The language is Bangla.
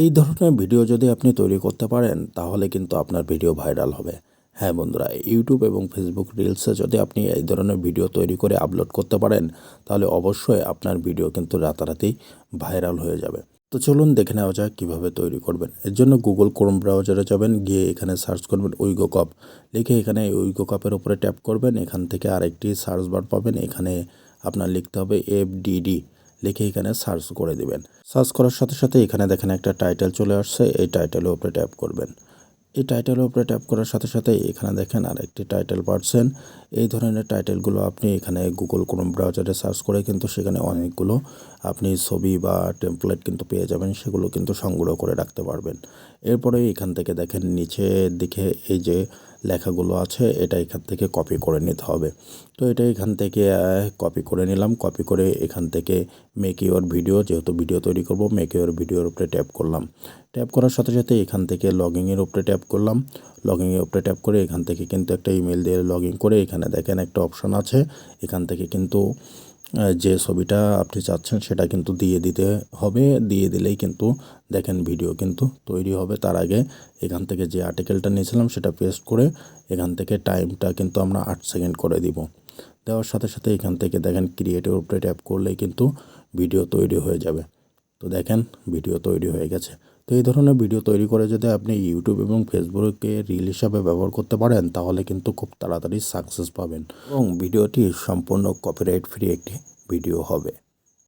এই ধরনের ভিডিও যদি আপনি তৈরি করতে পারেন, তাহলে কিন্তু আপনার ভিডিও ভাইরাল হবে। হ্যাঁ বন্ধুরা, ইউটিউব এবং ফেসবুক রিলসে যদি আপনি এই ধরনের ভিডিও তৈরি করে আপলোড করতে পারেন, তাহলে অবশ্যই আপনার ভিডিও কিন্তু রাতারাতি ভাইরাল হয়ে যাবে। তো চলুন দেখে নেওয়া যাক কীভাবে তৈরি করবেন। এর জন্য গুগল ক্রোম ব্রাউজারে যাবেন, গিয়ে এখানে সার্চ করবেন উইগো কপ লিখে এখানে উইগো কপের উপরে ট্যাপ করবেন, এখান থেকে আরেকটি সার্চ বার পাবেন, এখানে আপনার লিখতে হবে এফ ডিডি লিখে এখানে সার্চ করে দিবেন। সার্চ করার সাথে সাথে এখানে দেখেন একটা টাইটেল চলে আসছে, এই টাইটেলের উপরে ট্যাপ করবেন। এই টাইটেলের উপরে ট্যাপ করার সাথে সাথে এখানে দেখেন আর একটি টাইটেল পাচ্ছেন। এই ধরনের টাইটেলগুলো আপনি এখানে গুগল ক্রোম ব্রাউজারে সার্চ করে কিন্তু সেখানে অনেকগুলো আপনি ছবি বা টেমপ্লেট কিন্তু পেয়ে যাবেন, সেগুলো কিন্তু সংগ্রহ করে রাখতে পারবেন। এরপরে এখান থেকে দেখেন নিচের দিকে এই যে লেখাগুলো আছে, এটা এখান থেকে কপি করে নিতে হবে। তো এটা এখান থেকে কপি করে নিলাম। কপি করে এখান থেকে মেক ইউর ভিডিও যেহেতু ভিডিও তৈরি করব মেক ইউর ভিডিওর উপরে ট্যাপ করলাম। ট্যাপ করার সাথে সাথে এখান থেকে লগিংয়ের উপরে ট্যাপ করলাম। লগিংয়ের উপরে ট্যাপ করে এখান থেকে কিন্তু একটা ইমেল দিয়ে লগ করে এখানে দেখেন একটা অপশান আছে। এখান থেকে কিন্তু যে ছবিটা আপনি চাচ্ছেন সেটা কিন্তু দিয়ে দিতে হবে। দিয়ে দিলেই কিন্তু দেখেন ভিডিও কিন্তু তৈরি হবে। তার আগে এখান থেকে যে আর্টিকেলটা নিয়েছিলাম সেটা পেস্ট করে এখান থেকে টাইমটা কিন্তু আমরা আট সেকেন্ড করে দিব। দেওয়ার সাথে সাথে এখান থেকে দেখেন ক্রিয়েটের উপরে ট্যাপ করলেই কিন্তু ভিডিও তৈরি হয়ে যাবে। তো দেখেন ভিডিও তৈরি হয়ে গেছে। তো এই ধরনের ভিডিও তৈরি করে যদি আপনি ইউটিউব এবং ফেসবুকে রিল হিসাবে ব্যবহার করতে পারেন, তাহলে কিন্তু খুব তাড়াতাড়ি সাকসেস পাবেন এবং ভিডিওটি সম্পূর্ণ কপিরাইট ফ্রি একটি ভিডিও হবে।